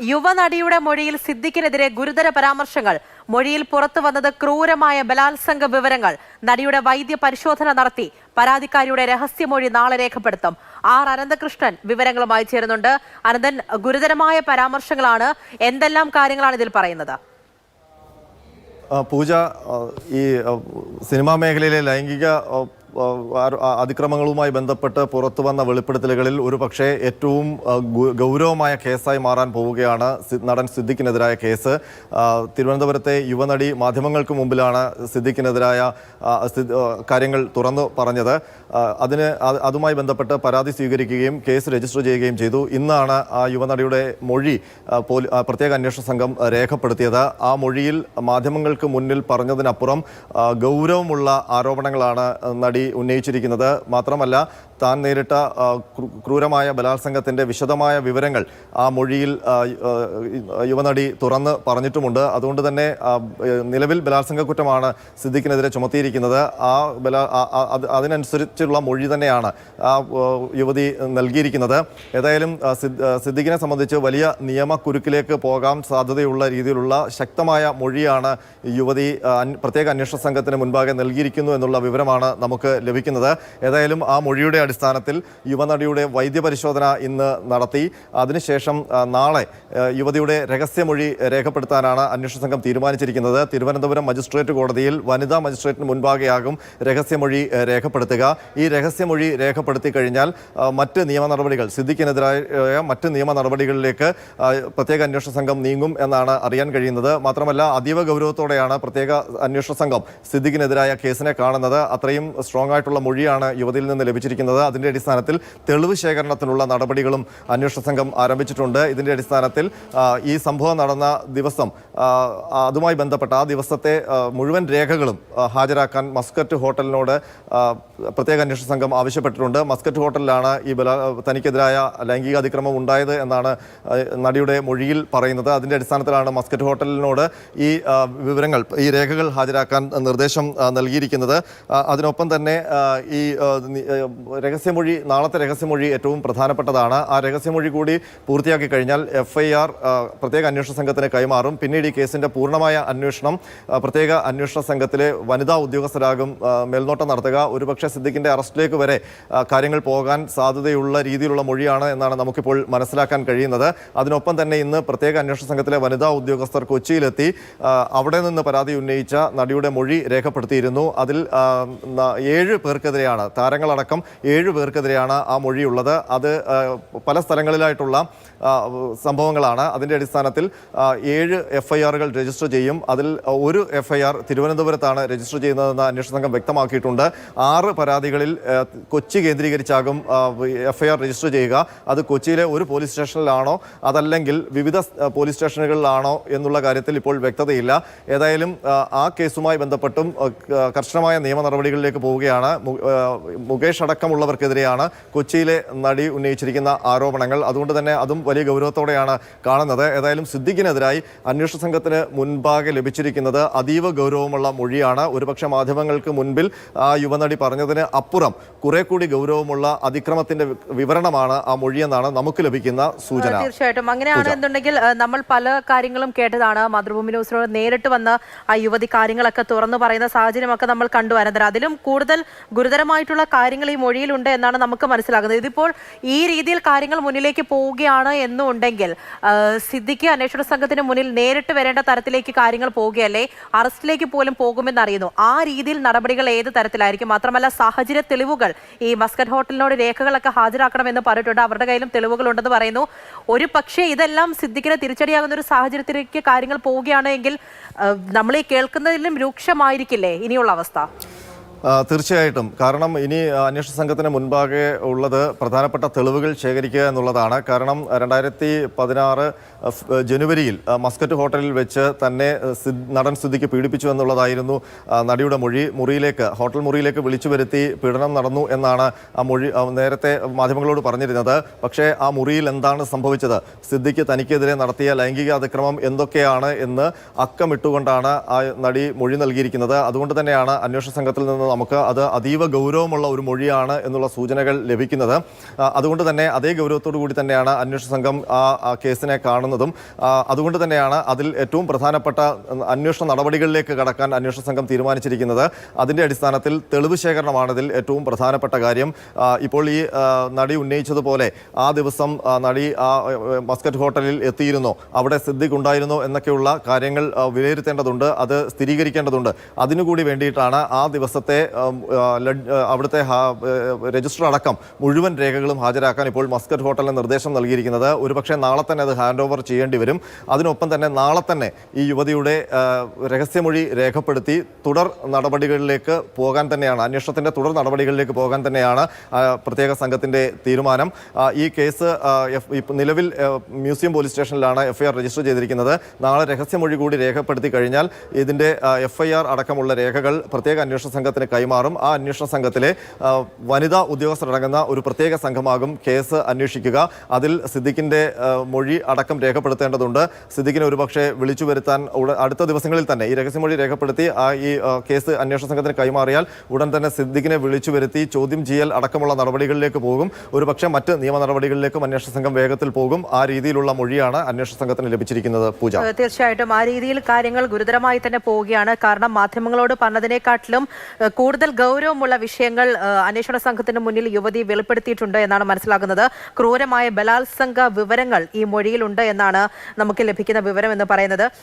യുവനടിയുടെ മൊഴിയിൽ സിദ്ദിഖിനെതിരെ ഗുരുതര പരാമർശങ്ങൾ. മൊഴിയിൽ പുറത്തു വന്നത് ക്രൂരമായ ബലാത്സംഗ വിവരങ്ങൾ. നടിയുടെ വൈദ്യ പരിശോധന നടത്തി. പരാതിക്കാരിയുടെ രഹസ്യമൊഴി നാളെ രേഖപ്പെടുത്തും. ആർ അനന്തകൃഷ്ണൻ വിവരങ്ങളുമായി ചേരുന്നുണ്ട്. അനന്തൻ ഗുരുതരമായ പരാമർശങ്ങളാണ്. എന്തെല്ലാം കാര്യങ്ങളാണ് ഇതിൽ പറയുന്നത്? പൂജ ഈ സിനിമാ മേഖലയിലെ ലൈംഗിക അതിക്രമങ്ങളുമായി ബന്ധപ്പെട്ട് പുറത്തു വന്ന വെളിപ്പെടുത്തലുകളിൽ ഒരു പക്ഷേ ഏറ്റവും ഗൗരവമായ കേസായി മാറാൻ പോവുകയാണ് നടൻ സിദ്ദിഖിനെതിരായ കേസ്. തിരുവനന്തപുരത്തെ യുവനടി മാധ്യമങ്ങൾക്ക് മുമ്പിലാണ് സിദ്ദിഖിനെതിരായ കാര്യങ്ങൾ തുറന്നു പറഞ്ഞത്. അതിന് അതുമായി ബന്ധപ്പെട്ട് പരാതി സ്വീകരിക്കുകയും കേസ് രജിസ്റ്റർ ചെയ്യുകയും ചെയ്തു. ഇന്നാണ് ആ യുവനടിയുടെ മൊഴി പ്രത്യേക അന്വേഷണ സംഘം രേഖപ്പെടുത്തിയത്. ആ മൊഴിയിൽ മാധ്യമങ്ങൾക്ക് മുന്നിൽ പറഞ്ഞതിനപ്പുറം ഗൗരവമുള്ള ആരോപണങ്ങളാണ് നടി ഉന്നയിച്ചിരിക്കുന്നത്. മാത്രമല്ല താൻ നേരിട്ട ക്രൂരമായ ബലാത്സംഗത്തിന്റെ വിശദമായ വിവരങ്ങൾ ആ മൊഴിയിൽ യുവനടി തുറന്ന് പറഞ്ഞിട്ടുമുണ്ട്. അതുകൊണ്ട് തന്നെ നിലവിൽ ബലാത്സംഗ കുറ്റമാണ് സിദ്ദിഖിനെതിരെ ചുമത്തിയിരിക്കുന്നത്. ആ ബലാ അതിനനുസരിച്ചുള്ള മൊഴി തന്നെയാണ് ആ യുവതി നൽകിയിരിക്കുന്നത്. ഏതായാലും സിദ്ദിഖിനെ സംബന്ധിച്ച് വലിയ നിയമക്കുരുക്കിലേക്ക് പോകാൻ സാധ്യതയുള്ള രീതിയിലുള്ള ശക്തമായ മൊഴിയാണ് യുവതി പ്രത്യേക അന്വേഷണ സംഘത്തിന് മുൻപാകെ നൽകിയിരിക്കുന്നു എന്നുള്ള വിവരമാണ് നമുക്ക് ലഭിക്കുന്നത്. ഏതായാലും ആ മൊഴിയുടെ അടിസ്ഥാനത്തിൽ യുവനടിയുടെ വൈദ്യപരിശോധന ഇന്ന് നടത്തി. അതിനുശേഷം നാളെ യുവതിയുടെ രഹസ്യമൊഴി രേഖപ്പെടുത്താനാണ് അന്വേഷണ സംഘം തീരുമാനിച്ചിരിക്കുന്നത്. തിരുവനന്തപുരം മജിസ്ട്രേറ്റ് കോടതിയിൽ വനിതാ മജിസ്ട്രേറ്റിന് മുൻപാകെയാകും രഹസ്യമൊഴി രേഖപ്പെടുത്തുക. ഈ രഹസ്യമൊഴി രേഖപ്പെടുത്തി കഴിഞ്ഞാൽ മറ്റ് നിയമ നടപടികൾ സിദ്ദിഖിനെതിരായ മറ്റ് നിയമ നടപടികളിലേക്ക് പ്രത്യേക അന്വേഷണ സംഘം നീങ്ങും എന്നാണ് അറിയാൻ കഴിയുന്നത്. മാത്രമല്ല അതീവ ഗൗരവത്തോടെയാണ് പ്രത്യേക അന്വേഷണ സംഘം സിദ്ദിഖിനെതിരായ കേസിനെ കാണുന്നത്. അത്രയും സ്ട്രോങ് ആയിട്ടുള്ള മൊഴിയാണ് യുവതിയിൽ നിന്ന് ലഭിച്ചിരിക്കുന്നത്. അതിന്റെ അടിസ്ഥാനത്തിൽ തെളിവ് ശേഖരണത്തിനുള്ള നടപടികളും അന്വേഷണ സംഘം ആരംഭിച്ചിട്ടുണ്ട്. ഇതിന്റെ അടിസ്ഥാനത്തിൽ ഈ സംഭവം നടന്ന ദിവസം അതുമായി ബന്ധപ്പെട്ട ആ ദിവസത്തെ മുഴുവൻ രേഖകളും ഹാജരാക്കാൻ മസ്കറ്റ് ഹോട്ടലിനോട് പ്രത്യേക അന്വേഷണ സംഘം ആവശ്യപ്പെട്ടിട്ടുണ്ട്. മസ്കറ്റ് ഹോട്ടലിലാണ് ഈ ബല തനിക്കെതിരായ ലൈംഗിക അതിക്രമം ഉണ്ടായത് എന്നാണ് നടിയുടെ മൊഴിയിൽ പറയുന്നത്. അതിന്റെ അടിസ്ഥാനത്തിലാണ് മസ്കറ്റ് ഹോട്ടലിനോട് ഈ വിവരങ്ങൾ ഈ രേഖകൾ ഹാജരാക്കാൻ നിർദ്ദേശം നൽകിയിരിക്കുന്നത്. അതിനൊപ്പം തന്നെ ആ, ഈ രഹസ്യമൊഴി നാളത്തെ രഹസ്യമൊഴി ഏറ്റവും പ്രധാനപ്പെട്ടതാണ്. ആ രഹസ്യമൊഴി കൂടി പൂർത്തിയാക്കി കഴിഞ്ഞാൽ എഫ് ഐ ആർ പ്രത്യേക അന്വേഷണ സംഘത്തിന് കൈമാറും. പിന്നീട് ഈ കേസിന്റെ പൂർണമായ അന്വേഷണം പ്രത്യേക അന്വേഷണ സംഘത്തിലെ വനിതാ ഉദ്യോഗസ്ഥരാകും മേൽനോട്ടം നടത്തുക. ഒരുപക്ഷെ സിദ്ദിഖിന്റെ അറസ്റ്റിലേക്ക് വരെ കാര്യങ്ങൾ പോകാൻ സാധ്യതയുള്ള രീതിയിലുള്ള മൊഴിയാണ് എന്നാണ് നമുക്കിപ്പോൾ മനസ്സിലാക്കാൻ കഴിയുന്നത്. അതിനൊപ്പം തന്നെ ഇന്ന് പ്രത്യേക അന്വേഷണ സംഘത്തിലെ വനിതാ ഉദ്യോഗസ്ഥർ കൊച്ചിയിലെത്തി അവിടെ നിന്ന് പരാതി ഉന്നയിച്ച നടിയുടെ മൊഴി രേഖപ്പെടുത്തിയിരുന്നു. അതിൽ ന- ഏഴ് പേർക്കെതിരെയാണ് താരങ്ങളടക്കം ഏഴ് പേർക്കെതിരെയാണ് ആ മൊഴിയുള്ളത്. അത് പല സ്ഥലങ്ങളിലായിട്ടുള്ള സംഭവങ്ങളാണ്. അതിന്റെ അടിസ്ഥാനത്തിൽ ഏഴ് എഫ് ഐ ആറുകൾ രജിസ്റ്റർ ചെയ്യും. അതിൽ ഒരു എഫ് ഐ ആർ തിരുവനന്തപുരത്താണ് രജിസ്റ്റർ ചെയ്യുന്നതെന്ന് അന്വേഷണ സംഘം വ്യക്തമാക്കിയിട്ടുണ്ട്. ആറ് പരാതികളിൽ കൊച്ചി കേന്ദ്രീകരിച്ചാകും എഫ് ഐ ആർ രജിസ്റ്റർ ചെയ്യുക. അത് കൊച്ചിയിലെ ഒരു പോലീസ് സ്റ്റേഷനിലാണോ? അതല്ലെങ്കിൽ വിവിധ പോലീസ് സ്റ്റേഷനുകളിലാണോ എന്നുള്ള കാര്യത്തിൽ ഇപ്പോൾ വ്യക്തതയില്ല. ഏതായാലും ആ, കേസുമായി ബന്ധപ്പെട്ടും കർശനമായ നിയമ നടപടികളിലേക്ക് പോവുകയാണ്. മുകേഷ് അടക്കമുള്ളവർക്കെതിരെയാണ് കൊച്ചിയിലെ നടി ഉന്നയിച്ചിരിക്കുന്ന ആരോപണങ്ങൾ. അതുകൊണ്ട് തന്നെ അതും വലിയ ഗൗരവത്തോടെയാണ് കാണുന്നത്. ഏതായാലും സിദ്ദിഖിനെതിരായി അന്വേഷണ സംഘത്തിന് മുൻപാകെ ലഭിച്ചിരിക്കുന്നത് അതീവ ഗൗരവമുള്ള മൊഴിയാണ്. ഒരുപക്ഷെ മാധ്യമങ്ങൾക്ക് മുൻപിൽ ആ യുവനടി പറഞ്ഞതിന് അപ്പുറം കുറെ കൂടി ഗൗരവമുള്ള അതിക്രമത്തിന്റെ വിവരണമാണ് ആ മൊഴിയെന്നാണ് നമുക്ക് ലഭിക്കുന്ന സൂചന. തീർച്ചയായിട്ടും. അങ്ങനെയാണെന്നുണ്ടെങ്കിൽ നമ്മൾ പല കാര്യങ്ങളും കേട്ടതാണ്. മാതൃഭൂമി ന്യൂസിനോട് നേരിട്ട് വന്ന് ആ യുവതി കാര്യങ്ങളൊക്കെ തുറന്നു പറയുന്ന സാഹചര്യമൊക്കെ നമ്മൾ കണ്ടു അനന്തരം അതിലും കൂടുതൽ ഗുരുതരമായിട്ടുള്ള കാര്യങ്ങൾ ഈ മൊഴിയിലുണ്ട് എന്നാണ് നമുക്ക് മനസ്സിലാകുന്നത്. ഇതിപ്പോൾ ഈ രീതിയിൽ കാര്യങ്ങൾ മുന്നിലേക്ക് പോവുകയാണ് എന്നുണ്ടെങ്കിൽ ഉണ്ടെങ്കിൽ സിദ്ദിഖ് അന്വേഷണ സംഘത്തിന് മുന്നിൽ നേരിട്ട് വരേണ്ട തരത്തിലേക്ക് കാര്യങ്ങൾ പോകുകയല്ലേ? അറസ്റ്റിലേക്ക് പോലും പോകുമെന്ന് അറിയുന്നു. ആ രീതിയിൽ നടപടികൾ ഏത് തരത്തിലായിരിക്കും? മാത്രമല്ല സാഹചര്യ തെളിവുകൾ. ഈ മസ്കറ്റ് ഹോട്ടലിനോട് രേഖകളൊക്കെ ഹാജരാക്കണമെന്ന് പറഞ്ഞിട്ടുണ്ട്. അവരുടെ കയ്യിലും തെളിവുകൾ ഉണ്ടെന്ന് പറയുന്നു. ഒരു പക്ഷേ ഇതെല്ലാം സിദ്ദിഖിനെ തിരിച്ചടിയാകുന്ന ഒരു സാഹചര്യത്തിലേക്ക് കാര്യങ്ങൾ പോവുകയാണെങ്കിൽ എങ്കിൽ നമ്മൾ ഈ കേൾക്കുന്നതിലും രൂക്ഷമായിരിക്കില്ലേ ഇനിയുള്ള അവസ്ഥ? തീർച്ചയായിട്ടും. കാരണം ഇനി അന്വേഷണ സംഘത്തിന് മുൻപാകെ ഉള്ളത് പ്രധാനപ്പെട്ട തെളിവുകൾ ശേഖരിക്കുക എന്നുള്ളതാണ്. കാരണം രണ്ടായിരത്തി പതിനാറ് ജനുവരിയിൽ മസ്കറ്റ് ഹോട്ടലിൽ വെച്ച് തന്നെ നടൻ സ്ഥിതിക്ക് പീഡിപ്പിച്ചു എന്നുള്ളതായിരുന്നു നടിയുടെ മൊഴി. മുറിയിലേക്ക് ഹോട്ടൽ മുറിയിലേക്ക് വിളിച്ചു വരുത്തി പീഡനം നടന്നു എന്നാണ് ആ മൊഴി നേരത്തെ മാധ്യമങ്ങളോട് പറഞ്ഞിരുന്നത്. പക്ഷേ ആ മുറിയിൽ എന്താണ് സംഭവിച്ചത്? സിദ്ദിഖ് തനിക്കെതിരെ നടത്തിയ ലൈംഗിക അതിക്രമം എന്തൊക്കെയാണ് എന്ന് അക്കമിട്ടുകൊണ്ടാണ് ആ നടി മൊഴി നൽകിയിരിക്കുന്നത്. അതുകൊണ്ട് തന്നെയാണ് അന്വേഷണ സംഘത്തിൽ നിന്ന് നമുക്ക് അത് അതീവ ഗൗരവമുള്ള ഒരു മൊഴിയാണ് എന്നുള്ള സൂചനകൾ ലഭിക്കുന്നത്. അതുകൊണ്ട് തന്നെ അതേ ഗൗരവത്തോടു കൂടി തന്നെയാണ് അന്വേഷണ സംഘം ആ കേസിനെ കാണുന്നതും. അതുകൊണ്ട് തന്നെയാണ് അതിൽ ഏറ്റവും പ്രധാനപ്പെട്ട അന്വേഷണ നടപടികളിലേക്ക് കടക്കാൻ അന്വേഷണ സംഘം തീരുമാനിച്ചിരിക്കുന്നത്. അതിന്റെ അടിസ്ഥാനത്തിൽ തെളിവ് ശേഖരണമാണ് ഇതിൽ ഏറ്റവും പ്രധാനപ്പെട്ട കാര്യം. ഇപ്പോൾ ഈ നടി ഉന്നയിച്ചതുപോലെ ആ ദിവസം നടി ആ മസ്കറ്റ് ഹോട്ടലിൽ എത്തിയിരുന്നോ. അവിടെ സിദ്ദിഖ് ഉണ്ടായിരുന്നോ എന്നൊക്കെയുള്ള കാര്യങ്ങൾ വിലയിരുത്തേണ്ടതുണ്ട് അത് സ്ഥിരീകരിക്കേണ്ടതുണ്ട്. അതിനുകൂടി വേണ്ടിയിട്ടാണ് ആ ദിവസത്തെ അവിടുത്തെ രജിസ്റ്റർ അടക്കം മുഴുവൻ രേഖകളും ഹാജരാക്കാൻ ഇപ്പോൾ മസ്കറ്റ് ഹോട്ടലിന് നിർദ്ദേശം നൽകിയിരിക്കുന്നത്. ഒരുപക്ഷെ നാളെ തന്നെ അത് ഹാൻഡ് ഓവർ ചെയ്യേണ്ടി വരും. അതിനൊപ്പം തന്നെ നാളെ തന്നെ ഈ യുവതിയുടെ രഹസ്യമൊഴി രേഖപ്പെടുത്തി തുടർ നടപടികളിലേക്ക് പോകാൻ തന്നെയാണ് അന്വേഷണത്തിന്റെ തുടർ നടപടികളിലേക്ക് പോകാൻ തന്നെയാണ് പ്രത്യേക സംഘത്തിന്റെ തീരുമാനം. ഈ കേസ് നിലവിൽ മ്യൂസിയം പോലീസ് സ്റ്റേഷനിലാണ് എഫ്ഐആർ രജിസ്റ്റർ ചെയ്തിരിക്കുന്നത്. നാളെ രഹസ്യമൊഴി കൂടി രേഖപ്പെടുത്തി കഴിഞ്ഞാൽ ഇതിന്റെ എഫ്ഐആർ അടക്കമുള്ള രേഖകൾ പ്രത്യേക അന്വേഷണ സംഘത്തിന് കൈമാറും. ആ അന്വേഷണ സംഘത്തിലെ വനിതാ ഉദ്യോഗസ്ഥരടങ്ങുന്ന ഒരു പ്രത്യേക സംഘമാകും കേസ് അന്വേഷിക്കുക. അതിൽ സിദ്ദിഖിന്റെ മൊഴി അടക്കം രേഖപ്പെടുത്തേണ്ടതുണ്ട്. സിദ്ദിഖിനെ ഒരുപക്ഷെ വിളിച്ചു വരുത്താൻ അടുത്ത ദിവസങ്ങളിൽ തന്നെ ഈ രഹസ്യമൊഴി രേഖപ്പെടുത്തി ആ ഈ കേസ് അന്വേഷണ സംഘത്തിന് കൈമാറിയാൽ ഉടൻ തന്നെ സിദ്ദിഖിനെ വിളിച്ചു വരുത്തി ചോദ്യം ചെയ്യൽ അടക്കമുള്ള നടപടികളിലേക്ക് പോകും. ഒരുപക്ഷെ മറ്റ് നിയമ നടപടികളിലേക്കും അന്വേഷണ സംഘം വേഗത്തിൽ പോകും. ആ രീതിയിലുള്ള മൊഴിയാണ് അന്വേഷണ സംഘത്തിന് ലഭിച്ചിരിക്കുന്നത് പൂജ. തീർച്ചയായിട്ടും. ആ രീതിയിൽ കാര്യങ്ങൾ ഗുരുതരമായി തന്നെ പോവുകയാണ്. കാരണം മാധ്യമങ്ങളോട് പറഞ്ഞതിനെക്കാട്ടിലും കൂടുതൽ ഗൗരവമുള്ള വിഷയങ്ങൾ അന്വേഷണ സംഘത്തിന് മുന്നിൽ യുവതി വെളിപ്പെടുത്തിയിട്ടുണ്ട് എന്നാണ് മനസ്സിലാകുന്നത്. ക്രൂരമായ ബലാത്സംഗ വിവരങ്ങൾ ഈ മൊഴിയിലുണ്ട് എന്നാണ് നമുക്ക് ലഭിക്കുന്ന വിവരം എന്ന് പറയുന്നത്.